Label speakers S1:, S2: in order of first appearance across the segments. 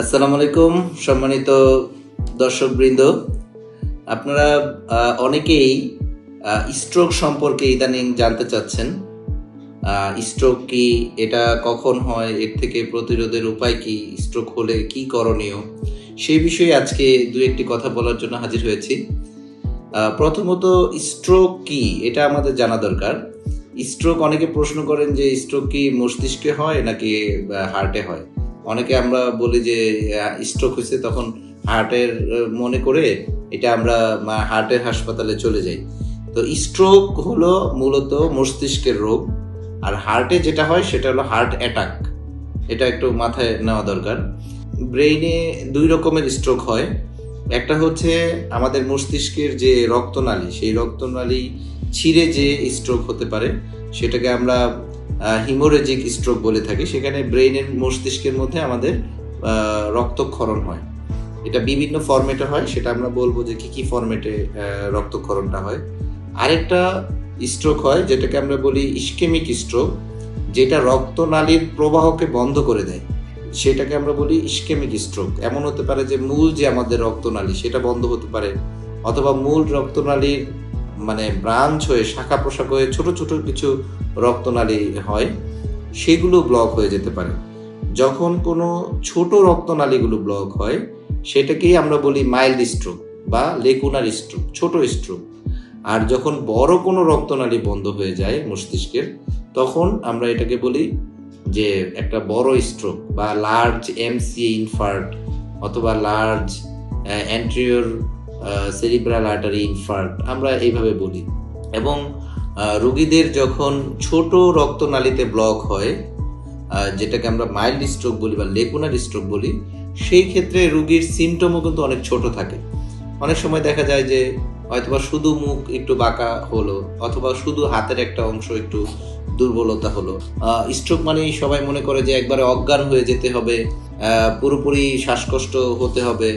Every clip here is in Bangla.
S1: আসসালামু আলাইকুম, সম্মানিত দর্শকবৃন্দ। আপনারা অনেকেই স্ট্রোক সম্পর্কে ইদানিং জানতে চাচ্ছেন। স্ট্রোক কি, এটা কখন হয়, এর থেকে প্রতিরোধের উপায় কি স্ট্রোক হলে কি করণীয়? সেই বিষয়ে আজকে দু একটি কথা বলার জন্য হাজির হয়েছি। প্রথমত স্ট্রোক কি, এটা আমাদের জানা দরকার। স্ট্রোক অনেকে প্রশ্ন করেন যে স্ট্রোক কি মস্তিষ্কে হয় নাকি হার্টে হয়? অনেকে আমরা বলি যে স্ট্রোক হয়েছে তখন হার্টের মনে করে এটা আমরা হার্টের হাসপাতালে চলে যাই। তো স্ট্রোক হলো মূলত মস্তিষ্কের রোগ আর হার্টে যেটা হয় সেটা হলো হার্ট অ্যাটাক এটা একটু মাথায় নেওয়া দরকার। ব্রেইনে দুই রকমের স্ট্রোক হয়। একটা হচ্ছে আমাদের মস্তিষ্কের যে রক্তনালী, সেই রক্তনালী ছিঁড়ে যে স্ট্রোক হতে পারে। সেটাকে আমরা হিমোরেজিক স্ট্রোক বলে থাকি। সেখানে ব্রেইনের মস্তিষ্কের মধ্যে আমাদের রক্তক্ষরণ হয়। এটা বিভিন্ন ফরম্যাটে হয়, সেটা আমরা বলব যে কি কি ফরম্যাটে রক্তক্ষরণটা হয়। আরেকটা স্ট্রোক হয়, যেটাকে আমরা বলি ইস্কেমিক স্ট্রোক যেটা রক্তনালীর প্রবাহকে বন্ধ করে দেয়। সেটাকে আমরা বলি ইস্কেমিক স্ট্রোক এমন হতে পারে যে মূল যে আমাদের রক্তনালী, সেটা বন্ধ হতে পারে। অথবা মূল রক্তনালীর মানে ব্রাঞ্চ হয়ে, শাখা প্রশাখ হয়ে ছোট ছোট কিছু রক্তনালী হয়, সেগুলো ব্লক হয়ে যেতে পারে। যখন কোনো ছোট রক্তনালীগুলো ব্লক হয়, সেটাকেই আমরা বলি মাইল্ড স্ট্রোক বা লেকুনার স্ট্রোক ছোট স্ট্রোক আর যখন বড় কোনো রক্তনালী বন্ধ হয়ে যায় মস্তিষ্কের, তখন আমরা এটাকে বলি যে একটা বড় স্ট্রোক বা লার্জ এমসি ইনফার্ট অথবা large anterior cerebral artery infarct আমরা এইভাবে বলি। এবং রোগীদের যখন ছোট রক্তনালীতে ব্লক হয় যেটাকে আমরা মাইল্ড স্ট্রোক বলি বা লেকুনার স্ট্রোক বলি, সেই ক্ষেত্রে রুগীর সিমটমও কিন্তু অনেক ছোট থাকে। অনেক সময় দেখা যায় যে হয়তোবা শুধু মুখ একটু বাঁকা হলো, অথবা শুধু হাতের একটা অংশ একটু দুর্বলতা হলো। স্ট্রোক মানেই সবাই মনে করে যে একবারে অজ্ঞান হয়ে যেতে হবে পুরোপুরি শ্বাসকষ্ট হতে হবে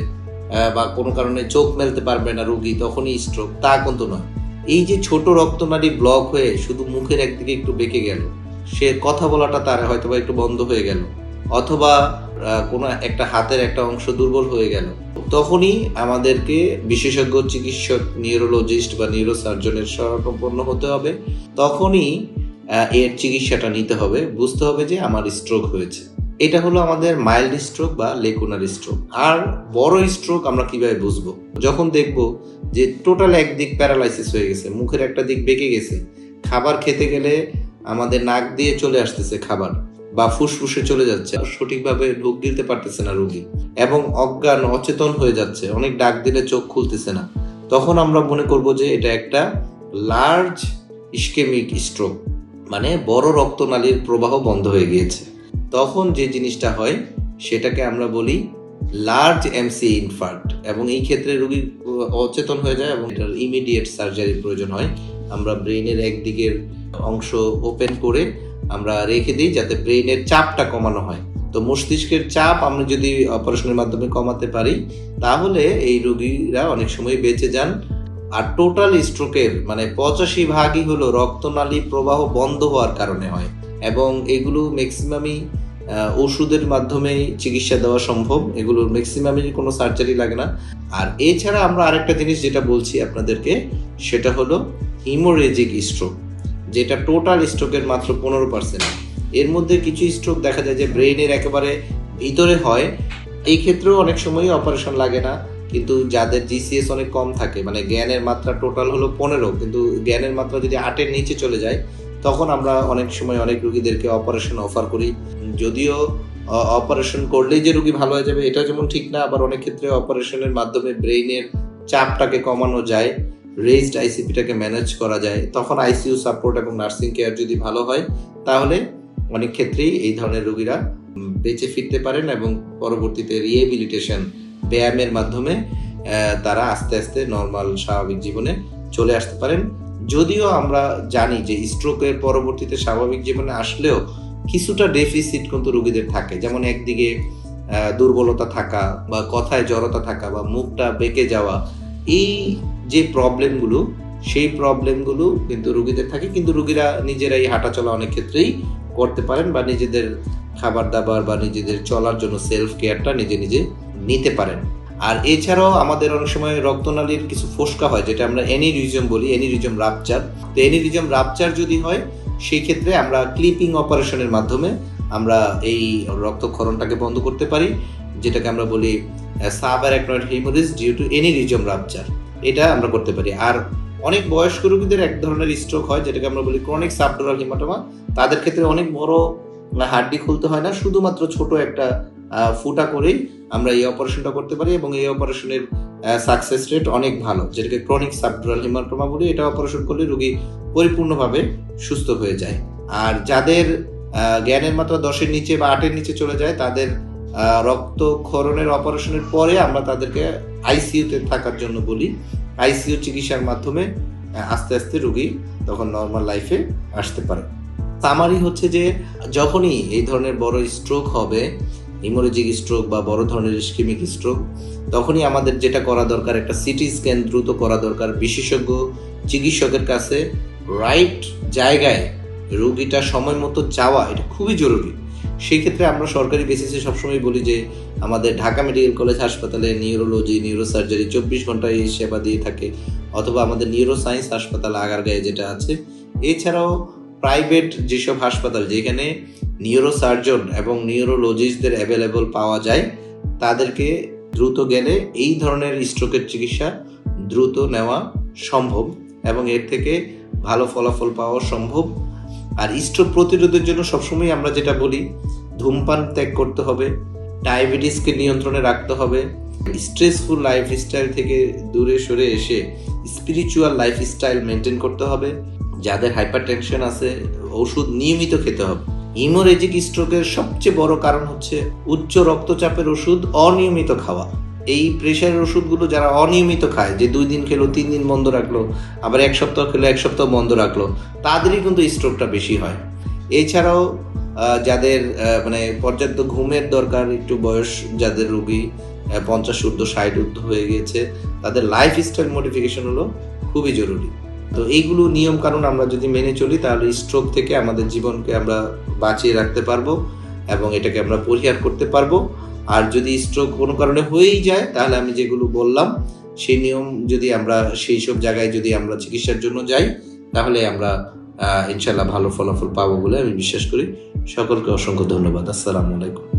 S1: বা কোনো কারণে চোখ মেলতে পারবে না রুগী, তখনই স্ট্রোক তা কিন্তু নয়। এই যে ছোট রক্তনালী ব্লক হয়ে শুধু মুখের একদিকে একটু বেঁকে গেল, সে কথা বলাটা তার হয়তো বা একটু বন্ধ হয়ে গেল, অথবা কোনো একটা হাতের একটা অংশ দুর্বল হয়ে গেল। তখনই আমাদেরকে বিশেষজ্ঞ চিকিৎসক নিউরোলজিস্ট বা নিউরোসার্জনের শরণাপন্ন হতে হবে। তখনই এর চিকিৎসাটা নিতে হবে, বুঝতে হবে যে আমার স্ট্রোক হয়েছে। এটা হলো আমাদের মাইল্ড স্ট্রোক বা লেকুনার স্ট্রোক আর বড় স্ট্রোক আমরা কীভাবে বুঝব? যখন দেখব যে টোটাল একদিক প্যারালাইসিস হয়ে গেছে, মুখের একটা দিক বেঁকে গেছে, খাবার খেতে গেলে আমাদের নাক দিয়ে চলে আসতেছে খাবার বা ফুসফুসে চলে যাচ্ছে, সঠিকভাবে ঢোক গিলতে পারতেছে না রোগী এবং অজ্ঞান, অচেতন হয়ে যাচ্ছে, অনেক ডাক দিলে চোখ খুলতেছে না। তখন আমরা মনে করব যে এটা একটা লার্জ ইস্কেমিক স্ট্রোক মানে বড় রক্তনালীর প্রবাহ বন্ধ হয়ে গিয়েছে। তখন যে জিনিসটা হয়, সেটাকে আমরা বলি লার্জ এমসি ইনফার্ট এবং এই ক্ষেত্রে রোগী অচেতন হয়ে যায় এবং এটার ইমিডিয়েট সার্জারির প্রয়োজন হয়। আমরা ব্রেইনের একদিকের অংশ ওপেন করে আমরা রেখে দিই যাতে ব্রেইনের চাপটা কমানো হয়। তো মস্তিষ্কের চাপ আমরা যদি অপারেশনের মাধ্যমে কমাতে পারি, তাহলে এই রোগীরা অনেক সময় বেঁচে যান। আর টোটাল স্ট্রোকের মানে পঁচাশি ভাগই হলো রক্তনালী প্রবাহ বন্ধ হওয়ার কারণে হয় এবং এগুলো ম্যাক্সিমামই ওষুধের মাধ্যমেই চিকিৎসা দেওয়া সম্ভব। এগুলোর ম্যাক্সিমামই কোনো সার্জারি লাগে না। আর এছাড়া আমরা আরেকটা জিনিস যেটা বলছি আপনাদেরকে, সেটা হলো হিমোরেজিক স্ট্রোক যেটা টোটাল স্ট্রোকের মাত্র পনেরো পার্সেন্ট এর মধ্যে কিছু স্ট্রোক দেখা যায় যে ব্রেইনের একেবারে ভিতরে হয়। এই ক্ষেত্রেও অনেক সময়ই অপারেশন লাগে না, কিন্তু যাদের জিসিএস অনেক কম থাকে মানে জ্ঞানের মাত্রা টোটাল হলো পনেরো, কিন্তু জ্ঞানের মাত্রা যদি আটের নিচে চলে যায় তখন আমরা অনেক সময় অনেক রুগীদেরকে অপারেশন অফার করি। যদিও অপারেশন করলেই যে রুগী ভালো হয়ে যাবে, এটা যেমন ঠিক না, আবার অনেক ক্ষেত্রে অপারেশনের মাধ্যমে ব্রেইনের চাপটাকে কমানো যায় রেজড আইসিপিটাকে ম্যানেজ করা যায়। তখন আইসিইউ সাপোর্ট এবং নার্সিং কেয়ার যদি ভালো হয়, তাহলে অনেক ক্ষেত্রেই এই ধরনের রোগীরা বেঁচে ফিরতে পারেন এবং পরবর্তীতে রিহেবিলিটেশন ব্যায়ামের মাধ্যমে তারা আস্তে আস্তে নর্মাল স্বাভাবিক জীবনে চলে আসতে পারেন। যদিও আমরা জানি যে স্ট্রোকের পরবর্তীতে স্বাভাবিক জীবনে আসলেও কিছুটা ডেফিসিট কিন্তু রোগীদের থাকে। যেমন একদিকে দুর্বলতা থাকা বা কথায় জড়তা থাকা বা মুখটা বেঁকে যাওয়া, এই যে প্রবলেমগুলো সেই প্রবলেমগুলো কিন্তু রুগীদের থাকে। কিন্তু রুগীরা নিজেরাই হাঁটাচলা অনেক ক্ষেত্রেই করতে পারেন বা নিজেদের খাবার দাবার বা নিজেদের চলার জন্য সেলফ কেয়ারটা নিজে নিজে নিতে পারেন। আর এছাড়াও আমাদের অনেক সময় রক্তনালীর কিছু ফোসকা হয়, যেটা আমরা এনিরিজম বলি এনিরিজম রাপচার তো এনিরিজম রাপচার যদি হয় সেই ক্ষেত্রে আমরা ক্লিপিং অপারেশনের মাধ্যমে আমরা এই রক্তক্ষরণটাকে বন্ধ করতে পারি, যেটাকে আমরা বলি subarachnoid haemorrhage due to aneurysm rupture এটা আমরা করতে পারি। আর অনেক বয়স্ক রোগীদের এক ধরনের স্ট্রোক হয়, যেটাকে আমরা বলি ক্রনিক সাবডোরাল হিমাটোমা তাদের ক্ষেত্রে অনেক বড় হাড্ডি খুলতে হয় না, শুধুমাত্র ছোট একটা ফুটা করেই আমরা এই অপারেশনটা করতে পারি এবং এই অপারেশনের সাকসেস রেট অনেক ভালো, যেটাকে ক্রনিক সাবডোরাল হিমাটোমা বলি এটা অপারেশন করলে রোগী পরিপূর্ণভাবে সুস্থ হয়ে যায়। আর যাদের জ্ঞানের মাত্রা দশের নিচে বা আটের নিচে চলে যায়, তাদের রক্তক্ষরণের অপারেশনের পরে আমরা তাদেরকে আইসিইউতে থাকার জন্য বলি। আইসিইউ চিকিৎসার মাধ্যমে আস্তে আস্তে রুগী তখন নর্মাল লাইফে আসতে পারে। সামারি হচ্ছে যে, যখনই এই ধরনের বড় স্ট্রোক হবে হিমোরেজিক স্ট্রোক বা বড় ধরনের ইস্কিমিক স্ট্রোক তখনই আমাদের যেটা করা দরকার, একটা সিটি স্ক্যান দ্রুত করা দরকার। বিশেষজ্ঞ, চিকিৎসকের কাছে রাইট জায়গায় রোগীটা সময় মতো যাওয়া এটা খুবই জরুরি। সেই ক্ষেত্রে আমরা সরকারি বেসিসে সবসময় বলি যে, আমাদের ঢাকা মেডিকেল কলেজ হাসপাতালে নিউরোলজি নিউরোসার্জারি চব্বিশ ঘন্টায় এই সেবা দিয়ে থাকে, অথবা আমাদের নিউরো সায়েন্স হাসপাতাল আগারগাঁয়ে যেটা আছে। এছাড়াও প্রাইভেট যেসব হাসপাতাল যেখানে নিউরো সার্জন এবং নিউরোলজিস্টদের অ্যাভেলেবল পাওয়া যায়, তাদেরকে দ্রুত গেলে এই ধরনের স্ট্রোকের চিকিৎসা দ্রুত নেওয়া সম্ভব এবং এর থেকে ভালো ফলাফল পাওয়া সম্ভব। আর স্ট্রোক প্রতিরোধের জন্য সবসময় আমরা যেটা বলি, ধূমপান ত্যাগ করতে হবে, ডায়াবেটিসকে নিয়ন্ত্রণে রাখতে হবে স্ট্রেসফুল লাইফস্টাইল থেকে দূরে সরে এসে স্পিরিচুয়াল লাইফস্টাইল মেনটেন করতে হবে। যাদের হাইপার টেনশন আছে, ওষুধ নিয়মিত খেতে হবে। হিমোরেজিক স্ট্রোকের সবচেয়ে বড় কারণ হচ্ছে উচ্চ রক্তচাপের ওষুধ অনিয়মিত খাওয়া। এই প্রেশারের ওষুধগুলো যারা অনিয়মিত খায়, যে দুই দিন খেলো, তিন দিন বন্ধ রাখল, আবার এক সপ্তাহ খেলো, এক সপ্তাহ বন্ধ রাখল, তাদেরই কিন্তু স্ট্রোকটা বেশি হয়। এছাড়াও যাদের মানে পর্যাপ্ত ঘুমের দরকার, একটু বয়স যাদের রুগী পঞ্চাশ ঊর্ধ্ব, ষাট ঊর্ধ্ব হয়ে গিয়েছে, তাদের লাইফ স্টাইল মডিফিকেশন হলো খুবই জরুরি। তো এইগুলো নিয়ম কানুন আমরা যদি মেনে চলি, তাহলে স্ট্রোক থেকে আমাদের জীবনকে আমরা বাঁচিয়ে রাখতে পারব এবং এটাকে আমরা পরিহার করতে পারব। আর যদি স্ট্রোক কোনো কারণে হয়েই যায়, তাহলে আমি যেগুলো বললাম, সেই নিয়ম যদি আমরা, সেই সব জায়গায় যদি আমরা চিকিৎসার জন্য যাই, তাহলে আমরা ইনশাল্লাহ ভালো ফলাফল পাবো বলে আমি বিশ্বাস করি। সকলকে অসংখ্য ধন্যবাদ। আসসালামু আলাইকুম।